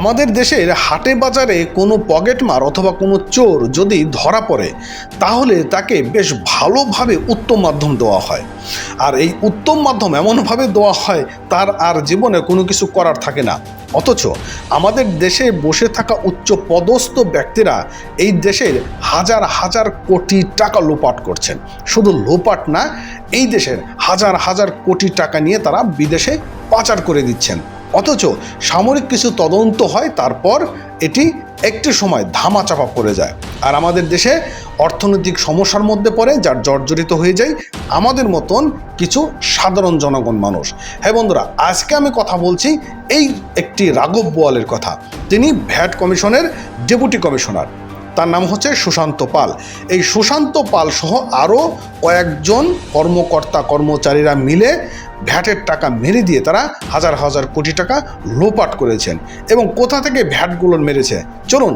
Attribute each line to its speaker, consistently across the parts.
Speaker 1: আমাদের দেশের হাটে বাজারে কোনো পকেটমার অথবা কোনো চোর যদি ধরা পড়ে, তাহলে তাকে বেশ ভালোভাবে উত্তম মাধ্যম দেওয়া হয়। আর এই উত্তম মাধ্যম এমনভাবে দেওয়া হয়, তার আর জীবনে কোনো কিছু করার থাকে না। অথচ আমাদের দেশে বসে থাকা উচ্চ পদস্থ ব্যক্তিরা এই দেশের হাজার হাজার কোটি টাকা লোপাট করছেন। শুধু লোপাট না, এই দেশের হাজার হাজার কোটি টাকা নিয়ে তারা বিদেশে পাচার করে দিচ্ছেন। অথচ সামরিক কিছু তদন্ত হয়, তারপর এটি একটি সময় ধামাচাপা পড়ে যায়। আর আমাদের দেশে অর্থনৈতিক সমস্যার মধ্যে পড়ে, যার জর্জরিত হয়ে যায় আমাদের মতন কিছু সাধারণ জনগণ মানুষ। হ্যাঁ বন্ধুরা, আজকে আমি কথা বলছি এই একটি রাঘব বোয়ালের কথা। তিনি ভ্যাট কমিশনের ডেপুটি কমিশনার। তার নাম হচ্ছে সুশান্ত পাল। এই সুশান্ত পাল সহ আরও কয়েকজন কর্মকর্তা, কর্মচারীরা মিলে ভ্যাটের টাকা মেরে দিয়ে তারা হাজার হাজার কোটি টাকা লোপাট করেছেন এবং কোথা থেকে ভ্যাটগুলো মেরেছে? চলুন,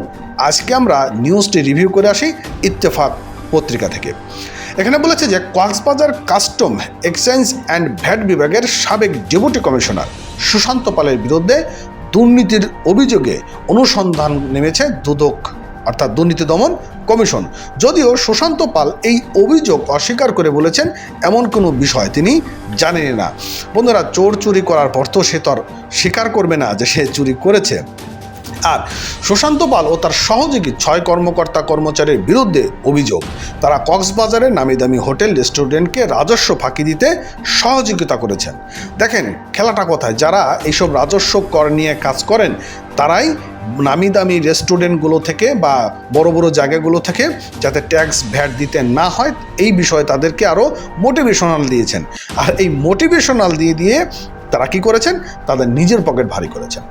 Speaker 1: আজকে আমরা নিউজটি রিভিউ করে আসি ইত্তেফাক পত্রিকা থেকে। এখানে বলেছে যে Cox's Bazar custom exchange and VAT বিভাগের সাবেক ডেপুটি কমিশনার সুশান্ত পালের বিরুদ্ধে দুর্নীতির অভিযোগে অনুসন্ধান নেমেছে দুদক অর্থাৎ দুর্নীতি দমন কমিশন। যদিও সুশান্ত পাল এই অভিযোগ অস্বীকার করে বলেছেন, এমন কোনো বিষয় তিনি জানেন না। বন্ধুরা, চোর চুরি করার পর তো সে তো স্বীকার করবে না যে সে চুরি করেছে। আর সুশান্ত পাল ও তার সহযোগী ছয় কর্মকর্তা কর্মচারীর বিরুদ্ধে অভিযোগ। তারা কক্সবাজারের নামি দামি হোটেল রেস্টুরেন্টকে রাজস্ব ফাঁকি দিতে সহযোগিতা করেছেন। দেখেন, খেলাটা কোথায়? যারা এইসব রাজস্ব কর নিয়ে কাজ করেন, তারাই নামি দামি রেস্টুরেন্টগুলো থেকে বা বড় বড় জায়গাগুলো থেকে যাতে ট্যাক্স ভ্যাট দিতে না হয়, এই বিষয়ে তাদেরকে আরও মোটিভেশনাল দিয়েছেন। আর এই মোটিভেশনাল দিয়ে দিয়ে তারা কী করেছেন? তাদের নিজের পকেট ভারী করেছেন।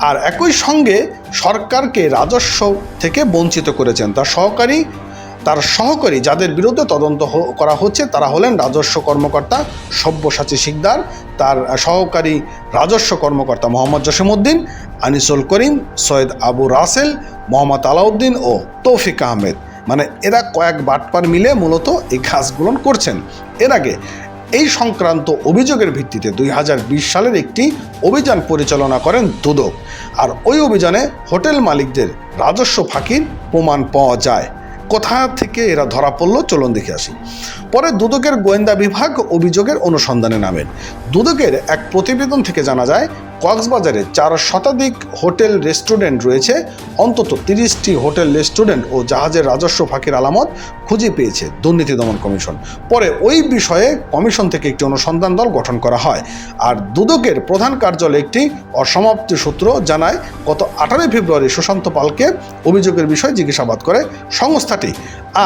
Speaker 1: আর একই সঙ্গে সরকারকে রাজস্ব থেকে বঞ্চিত করেছেন। তার সহকারী তার সহকারী যাদের বিরুদ্ধে তদন্ত করা হচ্ছে, তারা হলেন রাজস্ব কর্মকর্তা সব্যসাচী শিকদার, তার সহকারী রাজস্ব কর্মকর্তা মোহাম্মদ জসিমউদ্দিন, আনিসুল করিম, সৈয়দ আবু রাসেল, মোহাম্মদ আলাউদ্দিন ও তৌফিক আহমেদ। মানে এরা কয়েক বাটপার মিলে মূলত এই কাজগুলো করছেন। এর আগে এই সংক্রান্ত অভিযোগের ভিত্তিতে দুই হাজার বিশ সালের একটি অভিযান পরিচালনা করেন দুদক। আর ওই অভিযানে হোটেল মালিকদের রাজস্ব ফাঁকির প্রমাণ পাওয়া যায়। কোথা থেকে এরা ধরা পড়ল? চলুন দেখে আসি। পরে দুদকের গোয়েন্দা বিভাগ অভিযোগের অনুসন্ধানে নামেন দুদকের এক প্রতিবেদন থেকে জানা যায় কক্সবাজারে চার শতাধিক হোটেল রেস্টুরেন্ট রয়েছে। অন্তত তিরিশটি হোটেল রেস্টুরেন্ট ও জাহাজের রাজস্ব ফাঁকির আলামত খুঁজে পেয়েছে দুর্নীতি দমন কমিশন। পরে ওই বিষয়ে কমিশন থেকে একটি অনুসন্ধান দল গঠন করা হয়। আর দুদকের প্রধান কার্যালয়ে একটি অসমাপ্তি সূত্র জানায়, গত আঠারোই ফেব্রুয়ারি সুশান্ত পালকে অভিযোগের বিষয়ে জিজ্ঞাসাবাদ করে সংস্থাটি।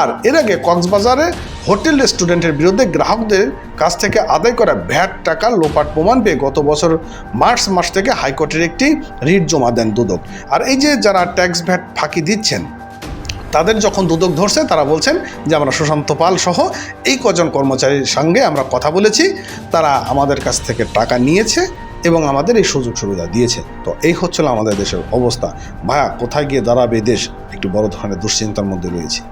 Speaker 1: আর এর আগে কক্সবাজারে হোটেল রেস্টুরেন্টের বিরুদ্ধে গ্রাহকদের কাছ থেকে আদায় করা ভ্যাট টাকা লোপাট প্রমাণ পেয়ে গত বছর মার্চ মাস থেকে হাইকোর্টের একটি রিট জমা দেন দুদক। আর এই যে যারা ট্যাক্স ভ্যাট ফাঁকি দিচ্ছেন, তাদের যখন দুদক ধরছে, তারা বলছেন যে, আমরা সুশান্ত পাল সহ এই কজন কর্মচারীর সঙ্গে আমরা কথা বলেছি। তারা আমাদের কাছ থেকে টাকা নিয়েছে এবং আমাদের এই সুযোগ সুবিধা দিয়েছে। তো এই হচ্ছিল আমাদের দেশের অবস্থা। ভায়া, কোথায় গিয়ে দাঁড়াবে দেশ? একটু বড় ধরনের দুশ্চিন্তার মধ্যে রয়েছে।